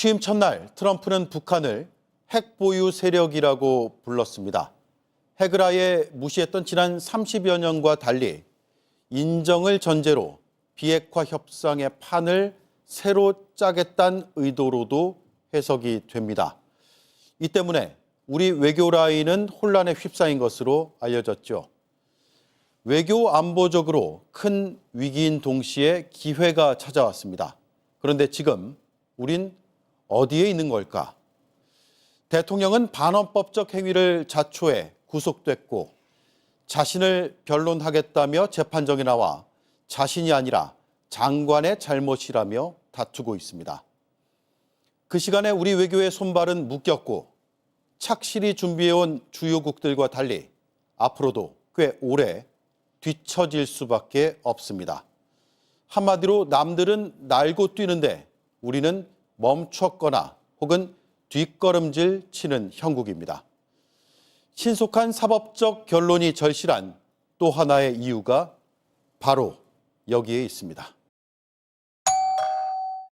취임 첫날 트럼프는 북한을 핵 보유 세력이라고 불렀습니다. 핵을 아예 무시했던 지난 30여 년과 달리 인정을 전제로 비핵화 협상의 판을 새로 짜겠다는 의도로도 해석이 됩니다. 이 때문에 우리 외교 라인은 혼란에 휩싸인 것으로 알려졌죠. 외교 안보적으로 큰 위기인 동시에 기회가 찾아왔습니다. 그런데 지금 우린 어디에 있는 걸까? 대통령은 반헌법적 행위를 자초해 구속됐고 자신을 변론하겠다며 재판정에 나와 자신이 아니라 장관의 잘못이라며 다투고 있습니다. 그 시간에 우리 외교의 손발은 묶였고 착실히 준비해온 주요국들과 달리 앞으로도 꽤 오래 뒤처질 수밖에 없습니다. 한마디로 남들은 날고 뛰는데 우리는 멈췄거나 혹은 뒷걸음질 치는 형국입니다. 신속한 사법적 결론이 절실한 또 하나의 이유가 바로 여기에 있습니다.